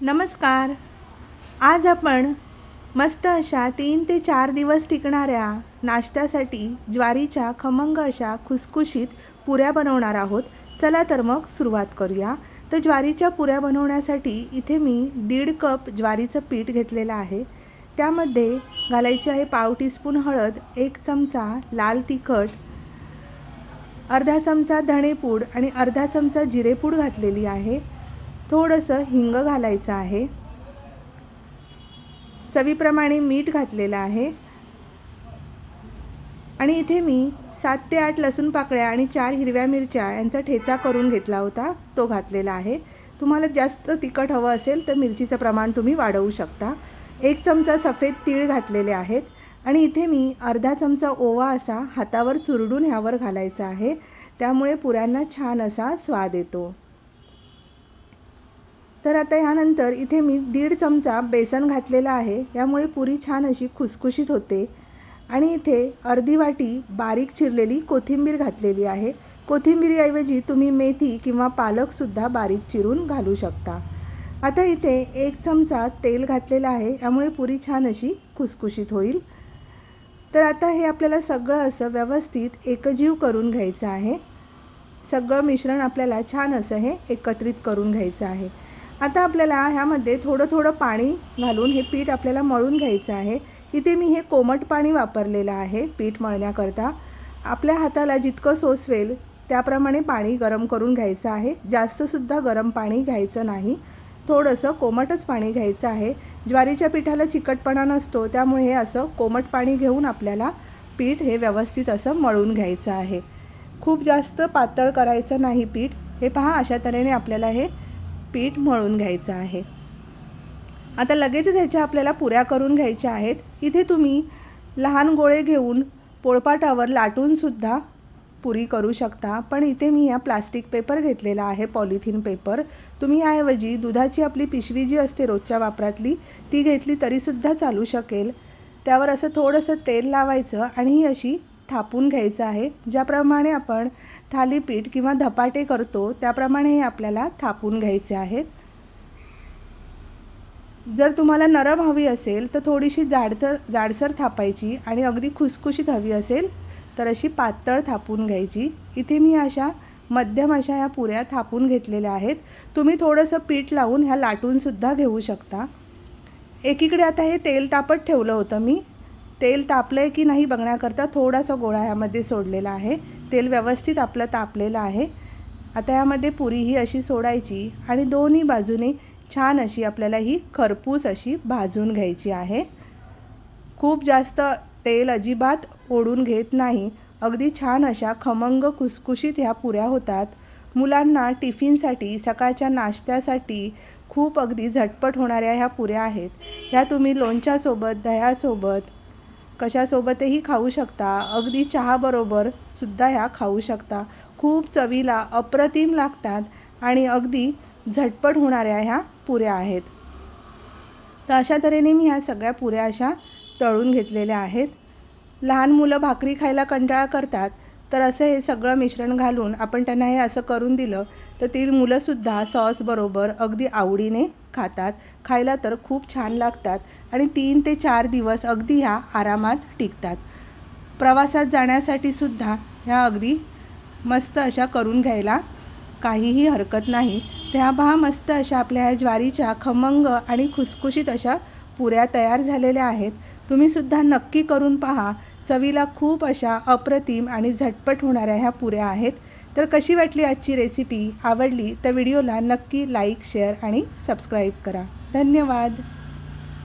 नमस्कार. आज आपण मस्त अशा तीन ते चार दिवस टिकणाऱ्या नाश्त्यासाठी ज्वारीच्या खमंग अशा खुसखुशीत पुऱ्या बनवणार आहोत. चला तर मग सुरुवात करूया. तर ज्वारीच्या पुऱ्या बनवण्यासाठी इथे मी दीड कप ज्वारीचं पीठ घेतलेलं आहे. त्यामध्ये घालायची आहे पाव टीस्पून हळद एक चमचा लाल तिखट अर्धा चमचा धणेपूड आणि अर्धा चमचा जिरेपूड घातलेली आहे. थोडंसं हिंग घालायचं आहे. चवीप्रमाणे मीठ घातलेलं आहे. आणि इथे मी सात ते आठ लसूण पाकळ्या आणि चार हिरव्या मिरच्या यांचा ठेचा करून घेतला होता. तो घातलेला आहे. तुम्हाला जास्त तिखट हवं असेल तर मिरचीचं प्रमाण तुम्ही वाढवू शकता. एक चमचा सफेद तीळ घातलेले आहेत. आणि इथे मी अर्धा चमचा ओवा असा हातावर चुरडून ह्यावर घालायचा आहे. त्यामुळे पुऱ्यांना छान असा स्वाद येतो. तर आता ह्यानंतर इथे मी दीड चमचा बेसन घातलेला आहे. यामुळे पुरी छान अशी खुसखुशीत होते. आणि इथे अर्धी वाटी बारीक चिरलेली कोथिंबीर घातलेली आहे. कोथिंबीरीऐवजी तुम्ही मेथी किंवा पालकसुद्धा बारीक चिरून घालू शकता. आता इथे एक चमचा तेल घातलेला आहे. यामुळे पुरी छान अशी खुसखुशीत होईल. तर आता हे आपल्याला सगळं असं व्यवस्थित एकजीव करून घ्यायचं आहे. सगळं मिश्रण आपल्याला छान असं हे एकत्रित करून घ्यायचं आहे. आता आपल्याला ह्यामध्ये थोडं थोडं पाणी घालून हे पीठ आपल्याला मळून घ्यायचं आहे. इथे मी हे कोमट पाणी वापरलेलं आहे पीठ मळण्याकरता. आपल्या हाताला जितकं सोसवेल त्याप्रमाणे पाणी गरम करून घ्यायचं आहे. जास्तसुद्धा गरम पाणी घ्यायचं नाही. थोडंसं कोमटच पाणी घ्यायचं आहे. ज्वारीच्या पिठाला चिकटपणा नसतो त्यामुळे हे असं कोमट पाणी घेऊन आपल्याला पीठ हे व्यवस्थित असं मळून घ्यायचं आहे. खूप जास्त पातळ करायचं नाही पीठ. हे पहा अशा तऱ्हेने आपल्याला हे पीठ मळून घ्यायचं आहे. आता लगेचच ह्याच्या आपल्याला पुऱ्या करून घ्यायच्या आहेत. इथे तुम्ही लहान गोळे घेऊन पोळपाटावर लाटूनसुद्धा पुरी करू शकता. पण इथे मी ह्या प्लास्टिक पेपर घेतलेला आहे पॉलिथिन पेपर. तुम्ही याऐवजी दुधाची आपली पिशवी जी असते रोजच्या वापरातली ती घेतली तरीसुद्धा चालू शकेल. त्यावर असं थोडंसं तेल लावायचं आणि ही अशी थापून घ्यायचं आहे. ज्याप्रमाणे आपण थालीपीठ किंवा धपाटे करतो त्याप्रमाणे हे आपल्याला थापून घ्यायचे आहेत. जर तुम्हाला नरम हवी असेल तर थोडीशी जाडतर जाडसर थापायची आणि अगदी खुसखुशीत हवी असेल तर अशी पातळ थापून घ्यायची. इथे मी अशा मध्यम अशा ह्या पुऱ्या थापून घेतलेल्या आहेत. तुम्ही थोडंसं पीठ लावून ह्या लाटूनसुद्धा घेऊ शकता. एकीकडे आता हे तेल तापत ठेवलं होतं मी. तेल तापलं आहे की नाही बघण्याकरता थोडासा गोळा ह्यामध्ये सोडलेला आहे. तेल व्यवस्थित आपलं तापलेलं आहे. आता यामध्ये पुरी ही अशी सोडायची आणि दोन्ही बाजूने छान अशी आपल्याला ही खरपूस अशी भाजून घ्यायची आहे. खूप जास्त तेल अजिबात ओढून घेत नाही. अगदी छान अशा खमंग कुसकुशीत ह्या पुऱ्या होतात. मुलांना टिफिनसाठी सकाळच्या नाश्त्यासाठी खूप अगदी झटपट होणाऱ्या ह्या पुऱ्या आहेत. ह्या तुम्ही लोणच्यासोबत दह्यासोबत कशासोबतही खाऊ शकता. अगदी चहाबरोबर सुद्धा ह्या खाऊ शकता. खूप चवीला अप्रतिम लागतात आणि अगदी झटपट होणाऱ्या ह्या पुऱ्या आहेत. तर अशा तऱ्हेने मी ह्या सगळ्या पुऱ्या अशा तळून घेतलेल्या आहेत. लहान मुलं भाकरी खायला कंटाळा करतात तर असं हे सगळं मिश्रण घालून आपण त्यांना हे असं करून दिलं तर ती मुलंसुद्धा सॉसबरोबर अगदी आवडीने खातात. खायला तर खूप छान लागतात आणि तीन ते चार दिवस अगदी ह्या आरामात टिकतात. प्रवासात जाण्यासाठी सुद्धा ह्या अगदी मस्त अशा करून घ्यायला काहीही हरकत नाही. त्या पहा मस्त अशा आपल्या ह्या ज्वारीच्या खमंग आणि खुसखुशीत अशा पुऱ्या तयार झालेल्या आहेत. तुम्हीसुद्धा नक्की करून पहा चवीला खूप अशा अप्रतिम आणि झटपट होणाऱ्या ह्या पुऱ्या आहेत. तर कशी वाटली आजची रेसिपी आवडली? तर व्हिडिओला नक्की लाईक शेअर आणि सबस्क्राईब करा. धन्यवाद.